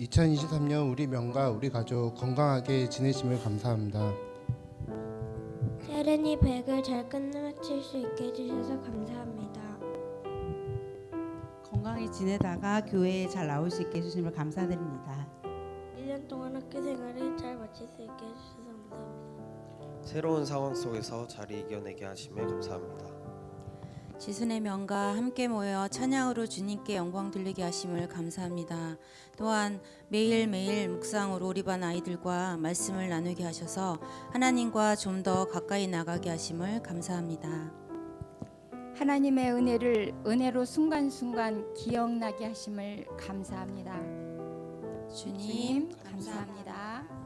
2023년 우리 명가 우리 가족 건강하게 지내심을 감사합니다. 세련이 100을 잘 끝마칠 수 있게 해주셔서 감사합니다. 건강히 지내다가 교회에 잘 나올 수 있게 해주심을 감사드립니다. 1년 동안 학교 생활을 잘 마칠 수 있게 해주셔서 감사합니다. 새로운 상황 속에서 잘 이겨내게 하심에 감사합니다. 지순의 명과 함께 모여 찬양으로 주님께 영광 돌리게 하심을 감사합니다. 또한 매일매일 묵상으로 우리 반 아이들과 말씀을 나누게 하셔서 하나님과 좀 더 가까이 나가게 하심을 감사합니다. 하나님의 은혜를 은혜로 순간순간 기억나게 하심을 감사합니다. 주님 주님 감사합니다.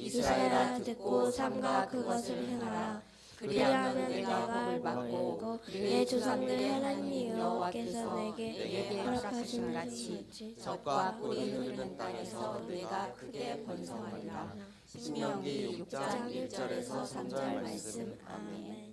이스라엘아 듣고 삼가 그것을 행하라. 그리하면 내가 복을 받고 내 조상들의 하나님 여호와께서 내게 허락하신 같이 적과 꿀이 흐르는 땅에서 내가 크게 번성하리라. 신명기 6장 1절에서 3절 말씀 아멘.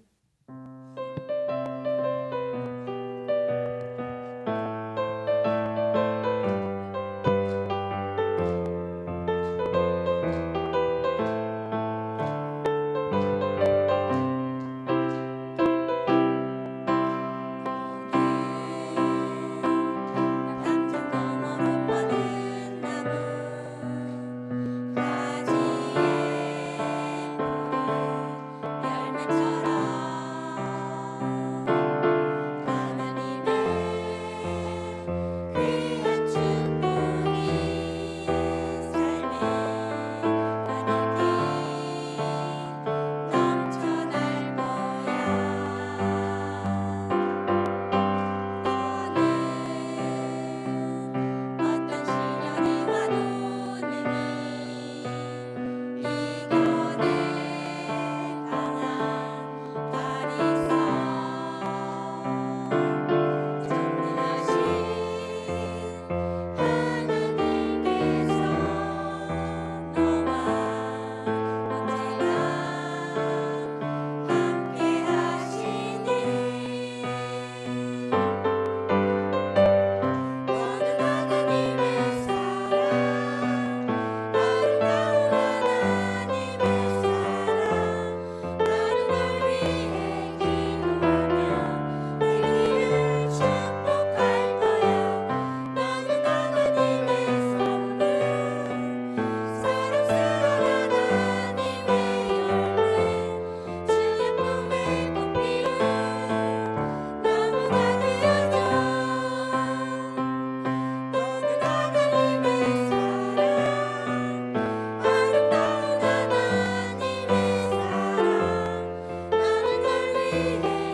Amen.